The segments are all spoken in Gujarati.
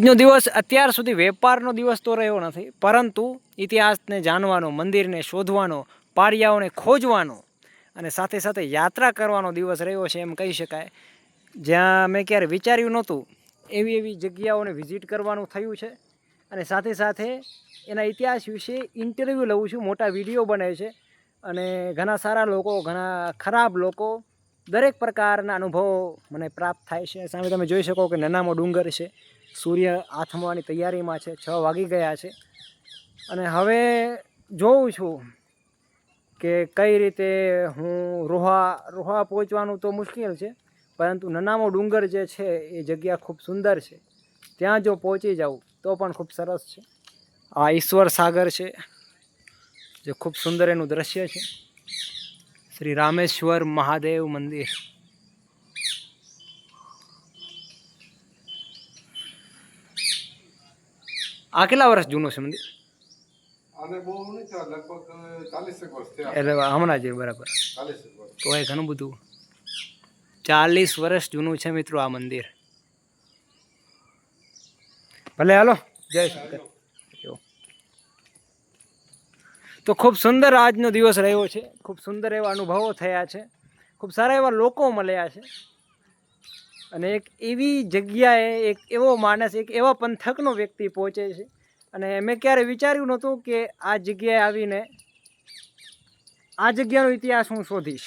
આજનો દિવસ અત્યાર સુધી વેપારનો દિવસ તો રહ્યો નથી, પરંતુ ઇતિહાસને જાણવાનો, મંદિરને શોધવાનો પારિયાઓને ખોજવાનો અને સાથે સાથે યાત્રા કરવાનો દિવસ રહ્યો છે એમ કહી શકાય. જ્યાં મેં ક્યારે વિચાર્યું નહોતું, એવી એવી જગ્યાઓને વિઝિટ કરવાનું થયું છે અને સાથે સાથે એના ઇતિહાસ વિશે ઇન્ટરવ્યૂ લઉં છું, મોટા વીડિયો બને છે અને ઘણા સારા લોકો, ઘણા ખરાબ લોકો દરેક પ્રકારના અનુભવો મને પ્રાપ્ત થાય છે. સામે તમે જોઈ શકો કે નાનામો ડુંગર છે સૂર્ય આથમવાની તૈયારીમાં છે, છ વાગી ગયા છે. અને હવે જોઉં છું કે કઈ રીતે હું રોહા રોહા પહોંચવાનું તો મુશ્કેલ છે, પરંતુ નનામો ડુંગર જે છે એ જગ્યા ખૂબ સુંદર છે. ત્યાં જો પહોંચી જાઉં તો પણ ખૂબ સરસ છે. આ ઈશ્વર સાગર છે, જે ખૂબ સુંદર એનું દ્રશ્ય છે. શ્રી રામેશ્વર મહાદેવ મંદિર. આ કેટલા વર્ષ જૂનું છે મંદિર? એટલે હમણાં જ બરાબર. તો એ ઘણું બધું. ચાલીસ વર્ષ જૂનું છે મિત્રો આ મંદિર. ભલે હાલો. જય શંકર. તો ખૂબ સુંદર આજનો દિવસ રહ્યો છે. ખૂબ સુંદર એવા અનુભવો થયા છે. ખૂબ સારા એવા લોકો મળ્યા છે. અને એક એવી જગ્યાએ એક એવો માણસ, એક એવા પંથકનો વ્યક્તિ પહોંચે છે. અને મેં ક્યારે વિચાર્યું નહોતું કે આ જગ્યાએ આવીને આ જગ્યાનો ઇતિહાસ હું શોધીશ.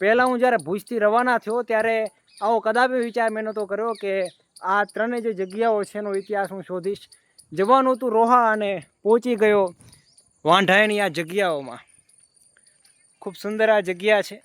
પહેલાં હું જ્યારે ભુજથી રવાના થયો ત્યારે આવો કદાપી વિચાર મેં નહોતો કર્યો કે આ ત્રણેય જે જગ્યાઓ છે એનો ઇતિહાસ હું શોધીશ. જવાનું હતું રોહા અને પહોંચી ગયો વાંઢાયણી આ જગ્યાઓમાં. ખૂબ સુંદર આ જગ્યા છે.